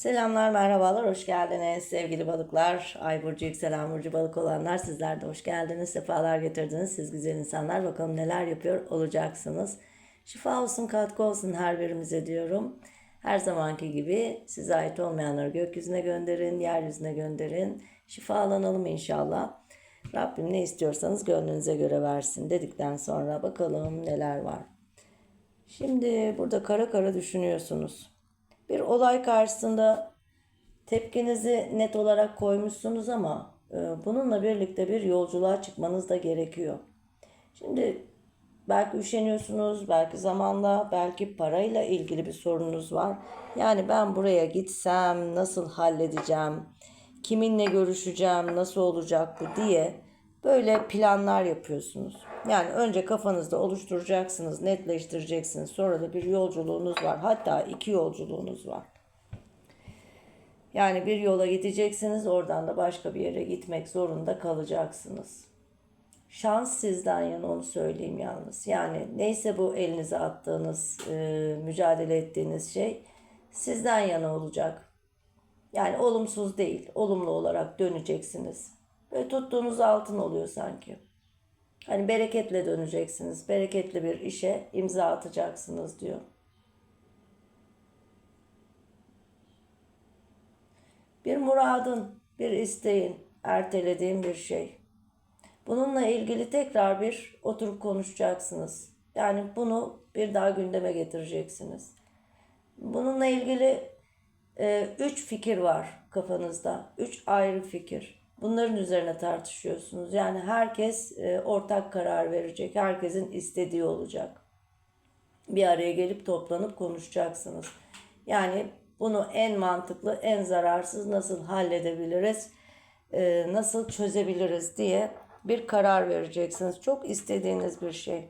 Selamlar, merhabalar, hoş geldiniz sevgili balıklar. Ay burcu, yükselen burcu balık olanlar sizler de hoş geldiniz, sefalar getirdiniz. Siz güzel insanlar bakalım neler yapıyor olacaksınız. Şifa olsun, katkı olsun her birimize diyorum. Her zamanki gibi size ait olmayanları gökyüzüne gönderin, yeryüzüne gönderin. Şifalanalım inşallah. Rabbim ne istiyorsanız gönlünüze göre versin dedikten sonra bakalım neler var. Şimdi burada kara kara düşünüyorsunuz. Bir olay karşısında tepkinizi net olarak koymuşsunuz ama e, bununla birlikte bir yolculuğa çıkmanız da gerekiyor. Şimdi belki üşeniyorsunuz, belki zamanla, belki parayla ilgili bir sorunuz var. Yani ben buraya gitsem nasıl halledeceğim, kiminle görüşeceğim, nasıl olacak bu diye böyle planlar yapıyorsunuz. Yani önce kafanızda oluşturacaksınız, netleştireceksiniz. Sonra da bir yolculuğunuz var. Hatta iki yolculuğunuz var. Yani bir yola gideceksiniz, oradan da başka bir yere gitmek zorunda kalacaksınız. Şans sizden yana onu söyleyeyim yalnız. Yani neyse bu elinize attığınız, e, mücadele ettiğiniz şey sizden yana olacak. Yani olumsuz değil, olumlu olarak döneceksiniz. Böyle tuttuğunuz altın oluyor sanki. Hani bereketle döneceksiniz. Bereketli bir işe imza atacaksınız diyor. Bir muradın, bir isteğin, ertelediğin bir şey. Bununla ilgili tekrar bir oturup konuşacaksınız. Yani bunu bir daha gündeme getireceksiniz. Bununla ilgili e, üç fikir var kafanızda. Üç ayrı fikir. Bunların üzerine tartışıyorsunuz. Yani herkes e, ortak karar verecek. Herkesin istediği olacak. Bir araya gelip toplanıp konuşacaksınız. Yani bunu en mantıklı, en zararsız nasıl halledebiliriz, e, nasıl çözebiliriz diye bir karar vereceksiniz. Çok istediğiniz bir şey.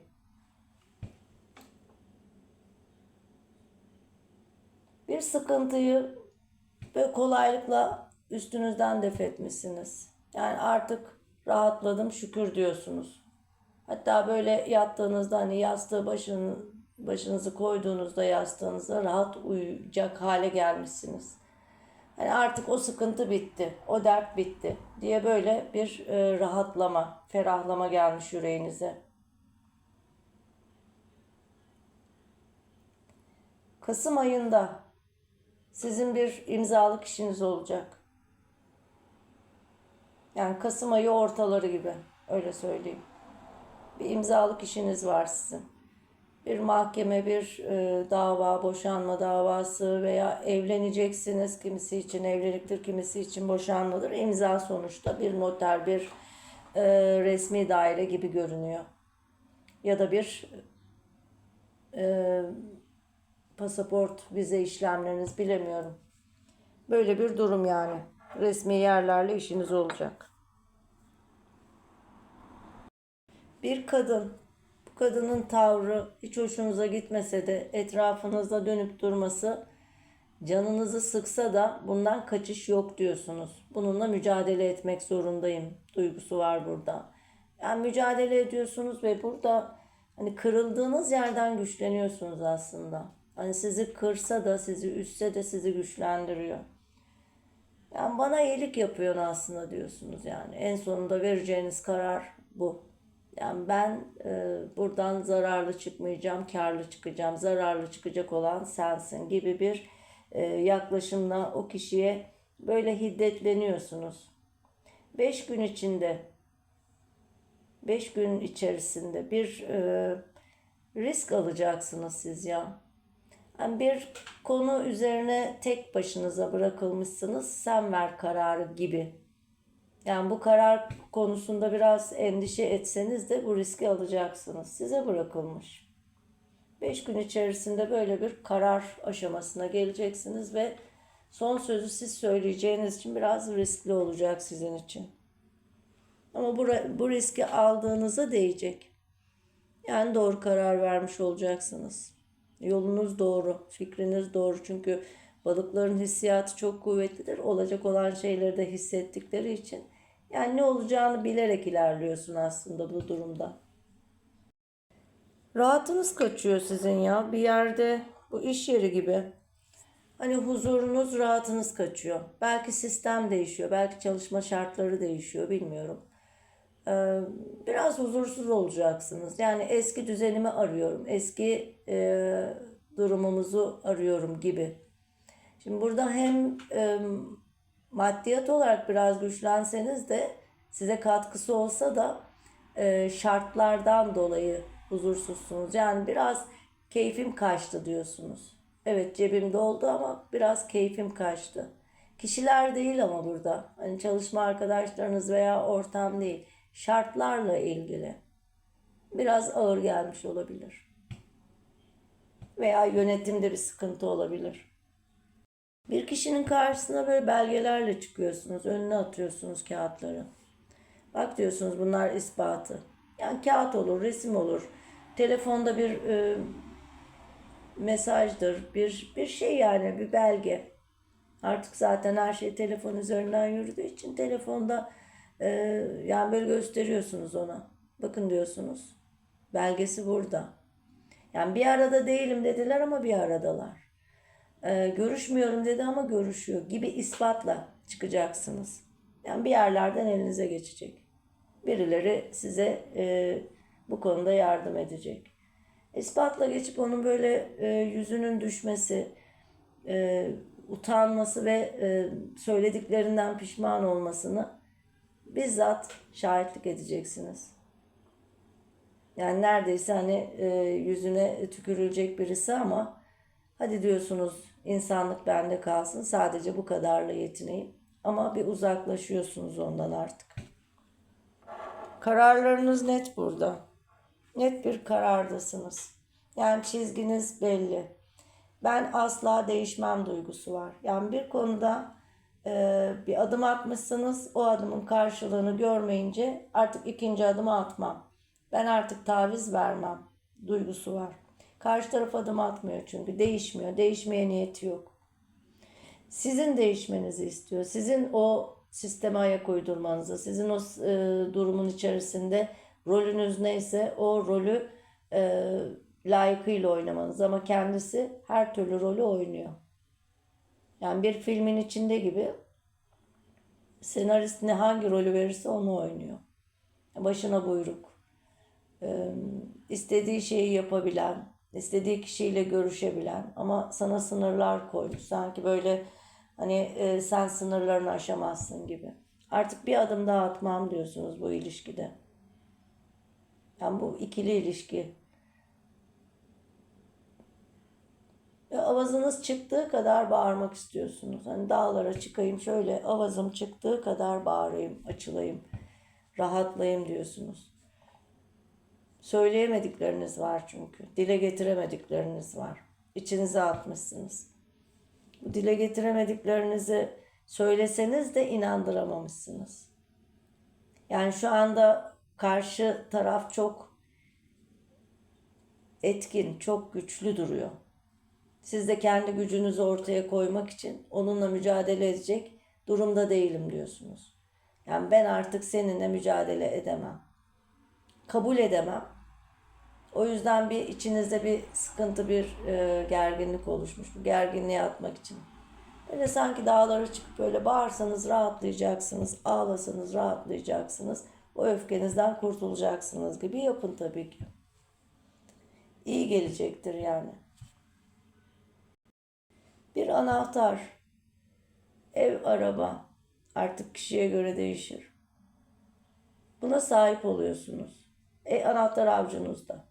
Bir sıkıntıyı böyle kolaylıkla üstünüzden def etmişsiniz. Yani artık rahatladım şükür diyorsunuz. Hatta böyle yattığınızda hani yastığı başın, başınızı koyduğunuzda yastığınıza rahat uyuyacak hale gelmişsiniz. Hani artık o sıkıntı bitti, o dert bitti diye böyle bir e, rahatlama, ferahlama gelmiş yüreğinize. Kasım ayında sizin bir imzalık işiniz olacak. Yani Kasım ayı ortaları gibi öyle söyleyeyim. Bir imzalık işiniz var sizin. Bir mahkeme, bir e, dava, boşanma davası veya evleneceksiniz. Kimisi için evliliktir, kimisi için boşanmadır. İmza sonuçta bir noter, bir e, resmi daire gibi görünüyor. Ya da bir e, pasaport, vize işlemleriniz bilemiyorum. Böyle bir durum yani. Resmi yerlerle işiniz olacak. Bir kadın, bu kadının tavrı hiç hoşunuza gitmese de etrafınızda dönüp durması canınızı sıksa da bundan kaçış yok diyorsunuz. Bununla mücadele etmek zorundayım duygusu var burada. Yani mücadele ediyorsunuz ve burada hani kırıldığınız yerden güçleniyorsunuz aslında. Hani sizi kırsa da sizi üstse de sizi güçlendiriyor. Yani bana iyilik yapıyorsun aslında diyorsunuz yani. En sonunda vereceğiniz karar bu. Yani ben e, buradan zararlı çıkmayacağım, karlı çıkacağım. Zararlı çıkacak olan sensin gibi bir e, yaklaşımla o kişiye böyle hiddetleniyorsunuz. Beş gün içinde, beş gün içerisinde bir e, risk alacaksınız siz ya. Yani bir konu üzerine tek başınıza bırakılmışsınız. Sen ver kararı gibi. Yani bu karar konusunda biraz endişe etseniz de bu riski alacaksınız. Size bırakılmış. 5 gün içerisinde böyle bir karar aşamasına geleceksiniz ve son sözü siz söyleyeceğiniz için biraz riskli olacak sizin için. Ama bu, bu riski aldığınıza değecek. Yani doğru karar vermiş olacaksınız. Yolunuz doğru, fikriniz doğru. Çünkü balıkların hissiyatı çok kuvvetlidir. Olacak olan şeyleri de hissettikleri için. Yani ne olacağını bilerek ilerliyorsun aslında bu durumda. Rahatınız kaçıyor sizin ya. Bir yerde bu iş yeri gibi. hani huzurunuz, rahatınız kaçıyor. Belki sistem değişiyor, belki çalışma şartları değişiyor, bilmiyorum. Ee, biraz huzursuz olacaksınız. Yani eski düzenimi arıyorum, eski e, durumumuzu arıyorum gibi. Şimdi burada hem e, maddiyat olarak biraz güçlenseniz de size katkısı olsa da e, şartlardan dolayı huzursuzsunuz. Yani biraz keyfim kaçtı diyorsunuz. Evet cebim doldu ama biraz keyfim kaçtı. Kişiler değil ama burada. Hani çalışma arkadaşlarınız veya ortam değil. Şartlarla ilgili. Biraz ağır gelmiş olabilir. Veya yönetimde bir sıkıntı olabilir. Bir kişinin karşısına böyle belgelerle çıkıyorsunuz. Önüne atıyorsunuz kağıtları. Bak diyorsunuz bunlar ispatı. Yani kağıt olur, resim olur. Telefonda bir e, mesajdır, bir bir şey yani bir belge. Artık zaten her şey telefon üzerinden yürüdüğü için telefonda e, yani böyle gösteriyorsunuz ona. Bakın diyorsunuz. Belgesi burada. Yani bir arada değilim dediler ama bir aradalar. E, görüşmüyorum dedi ama görüşüyor gibi ispatla çıkacaksınız. Yani bir yerlerden elinize geçecek. Birileri size e, bu konuda yardım edecek. İspatla geçip onun böyle e, yüzünün düşmesi, e, utanması ve e, söylediklerinden pişman olmasını bizzat şahitlik edeceksiniz. Yani neredeyse hani e, yüzüne tükürülecek birisi ama hadi diyorsunuz insanlık bende kalsın sadece bu kadarla yetineyim. Ama bir uzaklaşıyorsunuz ondan artık. Kararlarınız net burada. Net bir karardasınız. Yani çizginiz belli. Ben asla değişmem duygusu var. Yani bir konuda bir adım atmışsınız. O adımın karşılığını görmeyince artık ikinci adımı atmam. Ben artık taviz vermem duygusu var. Karşı taraf adım atmıyor çünkü değişmiyor. Değişmeye niyeti yok. Sizin değişmenizi istiyor. Sizin o sisteme ayak uydurmanızı, sizin o e, durumun içerisinde rolünüz neyse o rolü e, layıkıyla oynamanız. Ama kendisi her türlü rolü oynuyor. Yani bir filmin içinde gibi senarist ne hangi rolü verirse onu oynuyor. Başına buyruk. İstediği şeyi yapabilen, istediği kişiyle görüşebilen ama sana sınırlar koymuş. Sanki böyle hani sen sınırlarını aşamazsın gibi. Artık bir adım daha atmam diyorsunuz bu ilişkide. Yani bu ikili ilişki. Avazınız çıktığı kadar bağırmak istiyorsunuz. Hani dağlara çıkayım şöyle avazım çıktığı kadar bağırayım, açılayım, rahatlayayım diyorsunuz. Söyleyemedikleriniz var çünkü. Dile getiremedikleriniz var. İçinize atmışsınız. Bu dile getiremediklerinizi söyleseniz de inandıramamışsınız. Yani şu anda karşı taraf çok etkin, çok güçlü duruyor. Siz de kendi gücünüzü ortaya koymak için onunla mücadele edecek durumda değilim diyorsunuz. Yani ben artık seninle mücadele edemem. Kabul edemem. O yüzden bir içinizde bir sıkıntı, bir e, gerginlik oluşmuş. Bu gerginliği atmak için. Böyle sanki dağlara çıkıp böyle bağırsanız rahatlayacaksınız, ağlasanız rahatlayacaksınız. O öfkenizden kurtulacaksınız gibi yapın tabii ki. İyi gelecektir yani. Bir anahtar, ev, araba artık kişiye göre değişir. Buna sahip oluyorsunuz. E, anahtar avcunuzda.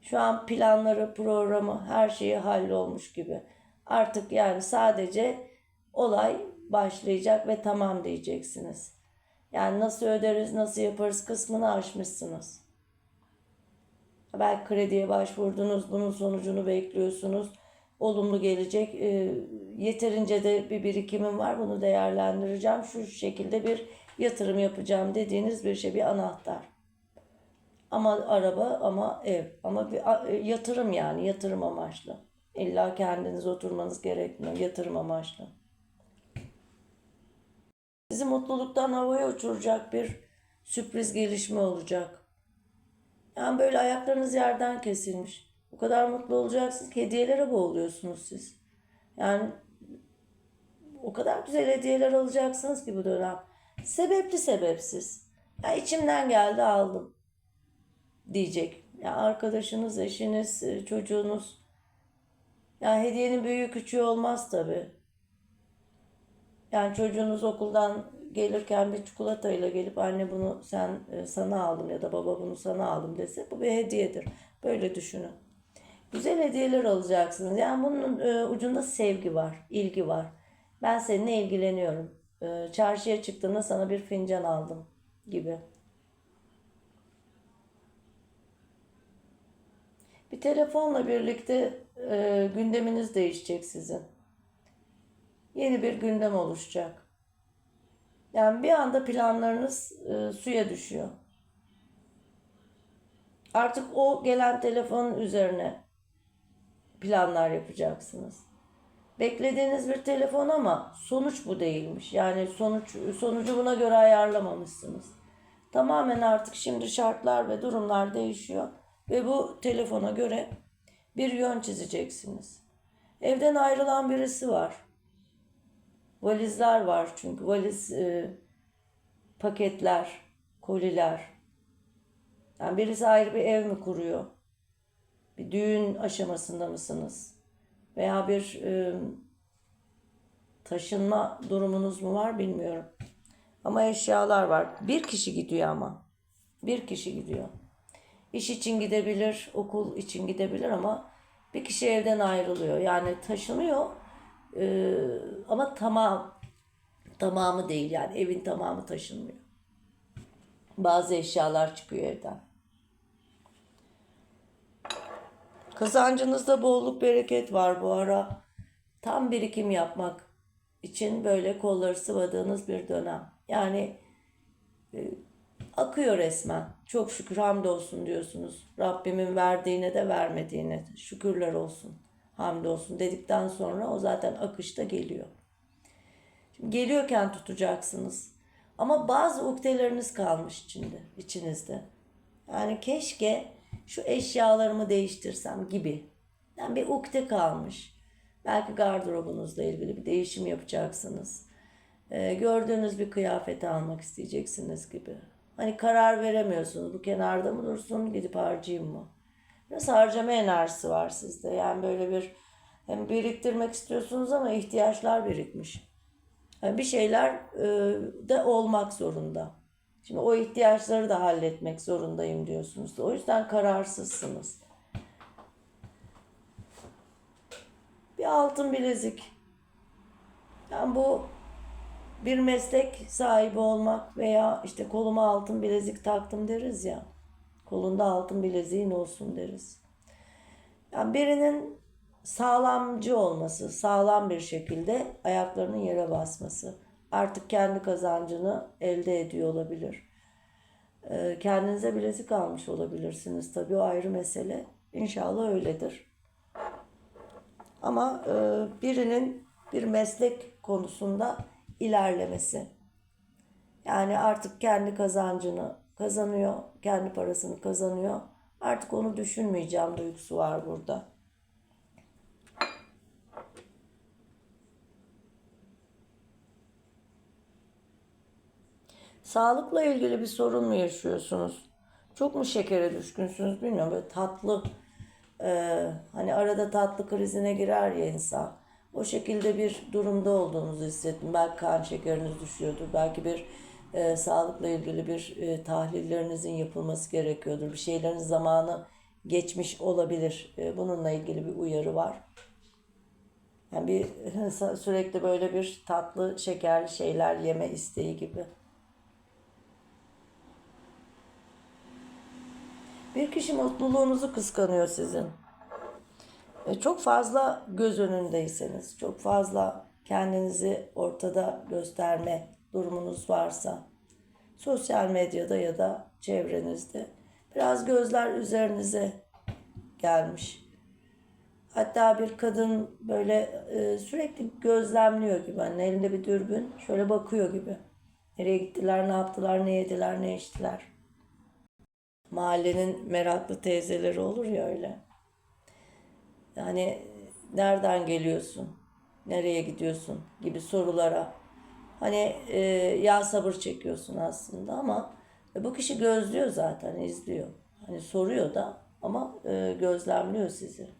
Şu an planları, programı, her şeyi hallolmuş gibi. Artık yani sadece olay başlayacak ve tamam diyeceksiniz. Yani nasıl öderiz, nasıl yaparız kısmını aşmışsınız. Belki krediye başvurdunuz, bunun sonucunu bekliyorsunuz. Olumlu gelecek. E, yeterince de bir birikimim var, bunu değerlendireceğim. Şu şekilde bir yatırım yapacağım dediğiniz bir şey, bir anahtar. Ama araba ama ev. Ama bir yatırım yani yatırım amaçlı. İlla kendiniz oturmanız gerekmiyor. Yatırım amaçlı. Sizi mutluluktan havaya uçuracak bir sürpriz gelişme olacak. Yani böyle ayaklarınız yerden kesilmiş. O kadar mutlu olacaksınız ki hediyelere boğuluyorsunuz siz. Yani o kadar güzel hediyeler alacaksınız ki bu dönem. Sebepli sebepsiz. Ya içimden geldi aldım diyecek. Ya arkadaşınız, eşiniz, e, çocuğunuz. Ya hediyenin büyüğü küçüğü olmaz tabii. Yani çocuğunuz okuldan gelirken bir çikolatayla gelip anne bunu sen e, sana aldım ya da baba bunu sana aldım dese bu bir hediyedir. Böyle düşünün. Güzel hediyeler alacaksınız. Yani bunun e, ucunda sevgi var, ilgi var. Ben seninle ilgileniyorum. E, çarşıya çıktığında sana bir fincan aldım gibi. Bir telefonla birlikte e, gündeminiz değişecek sizin. Yeni bir gündem oluşacak. Yani bir anda planlarınız e, suya düşüyor. Artık o gelen telefonun üzerine planlar yapacaksınız. Beklediğiniz bir telefon ama sonuç bu değilmiş. Yani sonuç sonucu buna göre ayarlamamışsınız. Tamamen artık şimdi şartlar ve durumlar değişiyor ve bu telefona göre bir yön çizeceksiniz. Evden ayrılan birisi var. Valizler var çünkü valiz e, paketler, koliler. Yani birisi ayrı bir ev mi kuruyor? Bir düğün aşamasında mısınız? Veya bir e, taşınma durumunuz mu var bilmiyorum. Ama eşyalar var. Bir kişi gidiyor ama. Bir kişi gidiyor. İş için gidebilir, okul için gidebilir ama bir kişi evden ayrılıyor. Yani taşınıyor e, ama tamam tamamı değil yani evin tamamı taşınmıyor. Bazı eşyalar çıkıyor evden. Kazancınızda bolluk bereket var bu ara. Tam birikim yapmak için böyle kolları sıvadığınız bir dönem. Yani e, akıyor resmen. Çok şükür hamdolsun diyorsunuz. Rabbimin verdiğine de vermediğine şükürler olsun. Hamdolsun dedikten sonra o zaten akışta geliyor. Şimdi geliyorken tutacaksınız. Ama bazı ukdeleriniz kalmış içinde, içinizde. Yani keşke şu eşyalarımı değiştirsem gibi. Yani bir ukde kalmış. Belki gardırobunuzla ilgili bir değişim yapacaksınız. Ee, gördüğünüz bir kıyafeti almak isteyeceksiniz gibi. Hani karar veremiyorsunuz. Bu kenarda mı dursun, gidip harcayayım mı? Biraz harcama enerjisi var sizde. Yani böyle bir hem biriktirmek istiyorsunuz ama ihtiyaçlar birikmiş. Yani bir şeyler e, de olmak zorunda. Şimdi o ihtiyaçları da halletmek zorundayım diyorsunuz. O yüzden kararsızsınız. Bir altın bilezik. Yani bu bir meslek sahibi olmak veya işte koluma altın bilezik taktım deriz ya. Kolunda altın bileziğin olsun deriz. Yani birinin sağlamcı olması, sağlam bir şekilde ayaklarının yere basması. Artık kendi kazancını elde ediyor olabilir. Ee, Kendinize bilezik almış olabilirsiniz. Tabii o ayrı mesele. İnşallah öyledir. Ama e, birinin bir meslek konusunda ilerlemesi. Yani artık kendi kazancını kazanıyor, kendi parasını kazanıyor. Artık onu düşünmeyeceğim duygusu var burada. Sağlıkla ilgili bir sorun mu yaşıyorsunuz? Çok mu şekere düşkünsünüz bilmiyorum. Böyle tatlı e, hani arada tatlı krizine girer ya insan. O şekilde bir durumda olduğunuzu hissettim. Belki kan şekeriniz düşüyordur. Belki bir e, sağlıkla ilgili bir e, tahlillerinizin yapılması gerekiyordur. Bir şeylerin zamanı geçmiş olabilir. E, bununla ilgili bir uyarı var. Yani bir sürekli böyle bir tatlı şekerli şeyler yeme isteği gibi. Bir kişi mutluluğunuzu kıskanıyor sizin. E, çok fazla göz önündeyseniz, çok fazla kendinizi ortada gösterme durumunuz varsa, sosyal medyada ya da çevrenizde biraz gözler üzerinize gelmiş. Hatta bir kadın böyle e, sürekli gözlemliyor gibi, hani elinde bir dürbün şöyle bakıyor gibi. Nereye gittiler, ne yaptılar, ne yediler, ne içtiler. Mahallenin meraklı teyzeleri olur ya öyle. Yani nereden geliyorsun? Nereye gidiyorsun? gibi sorulara. Hani e, ya sabır çekiyorsun aslında ama e, bu kişi gözlüyor zaten, izliyor. Hani soruyor da ama e, gözlemliyor sizi.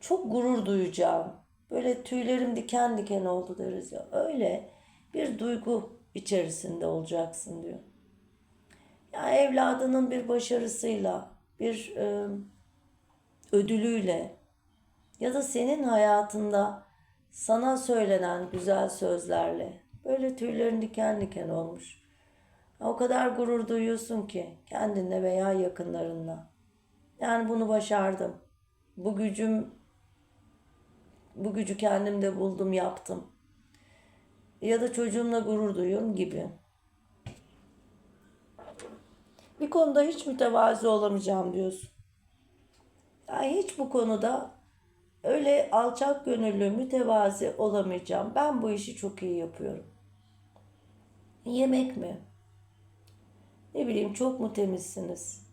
Çok gurur duyacağım. Böyle tüylerim diken diken oldu deriz ya. Öyle bir duygu içerisinde olacaksın diyor. Ya evladının bir başarısıyla, bir e, ödülüyle ya da senin hayatında sana söylenen güzel sözlerle böyle tüylerin diken diken olmuş. O kadar gurur duyuyorsun ki kendinle veya yakınlarınla. Yani bunu başardım. Bu gücüm bu gücü kendimde buldum, yaptım. Ya da çocuğumla gurur duyuyorum gibi. Bir konuda hiç mütevazi olamayacağım diyorsun. Yani hiç bu konuda öyle alçak gönüllü, mütevazi olamayacağım. Ben bu işi çok iyi yapıyorum. Yemek mi? Ne bileyim çok mu temizsiniz?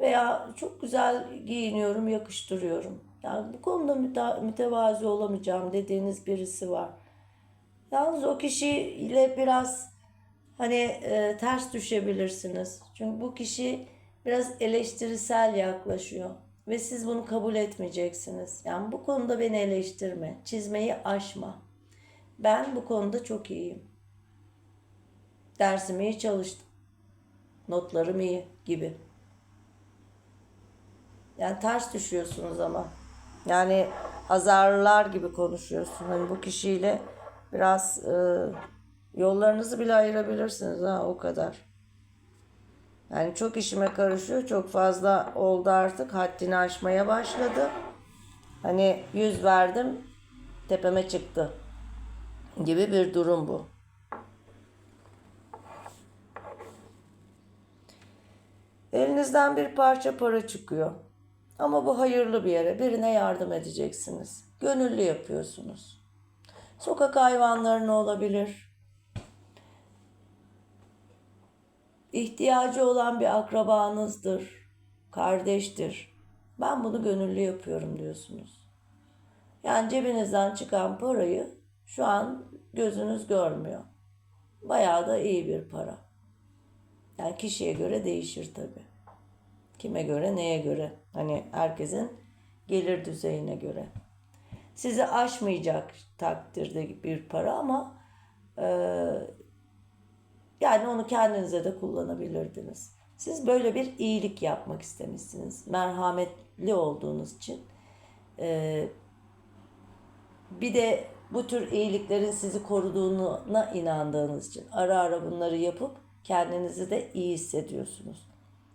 Veya çok güzel giyiniyorum, yakıştırıyorum. Yani bu konuda müte- mütevazi olamayacağım dediğiniz birisi var. Yalnız o kişiyle biraz hani e, ters düşebilirsiniz. Çünkü bu kişi biraz eleştirisel yaklaşıyor ve siz bunu kabul etmeyeceksiniz. Yani bu konuda beni eleştirme, çizmeyi aşma. Ben bu konuda çok iyiyim. Dersimi iyi çalıştım. Notlarım iyi gibi. Yani ters düşüyorsunuz ama. Yani azarlılar gibi konuşuyorsun. Hani bu kişiyle biraz e, yollarınızı bile ayırabilirsiniz ha o kadar. Yani çok işime karışıyor. Çok fazla oldu artık. Haddini aşmaya başladı. Hani yüz verdim tepeme çıktı gibi bir durum bu. Elinizden bir parça para çıkıyor. Ama bu hayırlı bir yere, birine yardım edeceksiniz. Gönüllü yapıyorsunuz. Sokak hayvanlarına olabilir. İhtiyacı olan bir akrabanızdır, kardeştir. Ben bunu gönüllü yapıyorum diyorsunuz. Yani cebinizden çıkan parayı şu an gözünüz görmüyor. Bayağı da iyi bir para. Yani kişiye göre değişir tabii. Kime göre, neye göre? Hani herkesin gelir düzeyine göre. Sizi aşmayacak takdirde bir para ama e, yani onu kendinize de kullanabilirdiniz. Siz böyle bir iyilik yapmak istemişsiniz. Merhametli olduğunuz için. E, bir de bu tür iyiliklerin sizi koruduğuna inandığınız için ara ara bunları yapıp kendinizi de iyi hissediyorsunuz.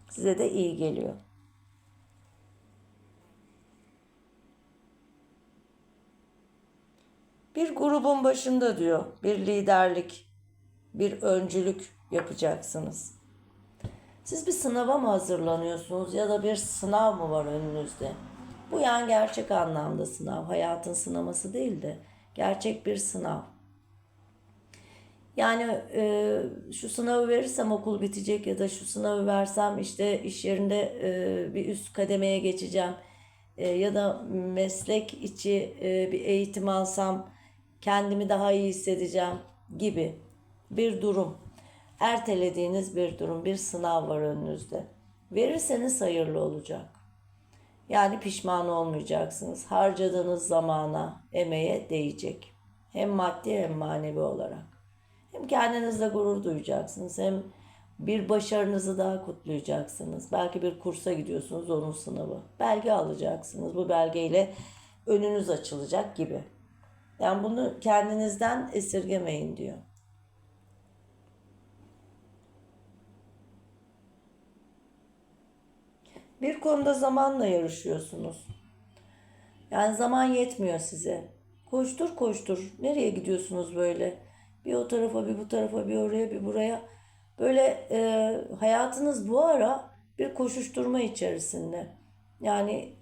Size de iyi geliyor. Bir grubun başında diyor, bir liderlik, bir öncülük yapacaksınız. Siz bir sınava mı hazırlanıyorsunuz ya da bir sınav mı var önünüzde? Bu yani gerçek anlamda sınav, hayatın sınaması değil de gerçek bir sınav. Yani e, şu sınavı verirsem okul bitecek ya da şu sınavı versem işte iş yerinde e, bir üst kademeye geçeceğim E, ya da meslek içi e, bir eğitim alsam kendimi daha iyi hissedeceğim gibi bir durum. Ertelediğiniz bir durum, bir sınav var önünüzde. Verirseniz hayırlı olacak. Yani pişman olmayacaksınız. Harcadığınız zamana, emeğe değecek. Hem maddi hem manevi olarak. Hem kendinizle gurur duyacaksınız hem bir başarınızı daha kutlayacaksınız. Belki bir kursa gidiyorsunuz onun sınavı. Belge alacaksınız. Bu belgeyle önünüz açılacak gibi. Yani bunu kendinizden esirgemeyin diyor. Bir konuda zamanla yarışıyorsunuz. Yani zaman yetmiyor size. Koştur koştur. Nereye gidiyorsunuz böyle? Bir o tarafa, bir bu tarafa, bir oraya, bir buraya. Böyle e, hayatınız bu ara bir koşuşturma içerisinde. Yani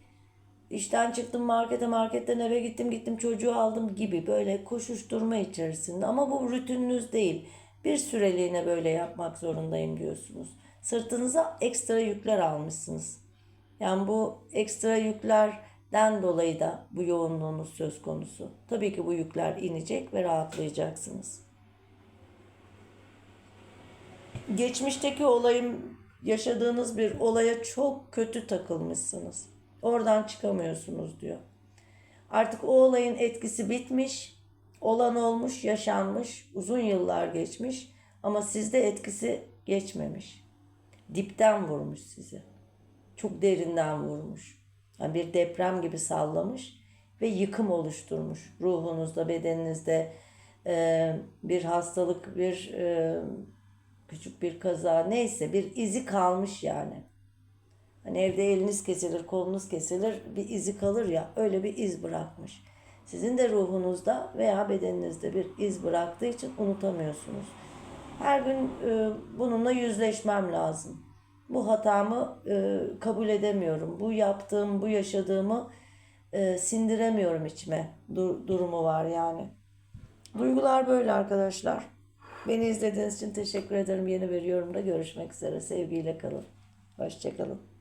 işten çıktım markete, marketten eve gittim, gittim çocuğu aldım gibi böyle koşuşturma içerisinde. Ama bu rutininiz değil. Bir süreliğine böyle yapmak zorundayım diyorsunuz. Sırtınıza ekstra yükler almışsınız. Yani bu ekstra yüklerden dolayı da bu yoğunluğunuz söz konusu. Tabii ki bu yükler inecek ve rahatlayacaksınız. Geçmişteki olayım yaşadığınız bir olaya çok kötü takılmışsınız. Oradan çıkamıyorsunuz diyor. Artık o olayın etkisi bitmiş, olan olmuş, yaşanmış, uzun yıllar geçmiş ama sizde etkisi geçmemiş. Dipten vurmuş sizi. Çok derinden vurmuş. Yani bir deprem gibi sallamış ve yıkım oluşturmuş. Ruhunuzda, bedeninizde e, bir hastalık, bir e, küçük bir kaza neyse bir izi kalmış yani. Hani evde eliniz kesilir, kolunuz kesilir, bir izi kalır ya, öyle bir iz bırakmış. Sizin de ruhunuzda veya bedeninizde bir iz bıraktığı için unutamıyorsunuz. Her gün e, bununla yüzleşmem lazım. Bu hatamı e, kabul edemiyorum. Bu yaptığım, bu yaşadığımı e, sindiremiyorum içime. Du- durumu var yani. Duygular böyle arkadaşlar. Beni izlediğiniz için teşekkür ederim. Yeni bir yorumda görüşmek üzere. Sevgiyle kalın. Hoşçakalın.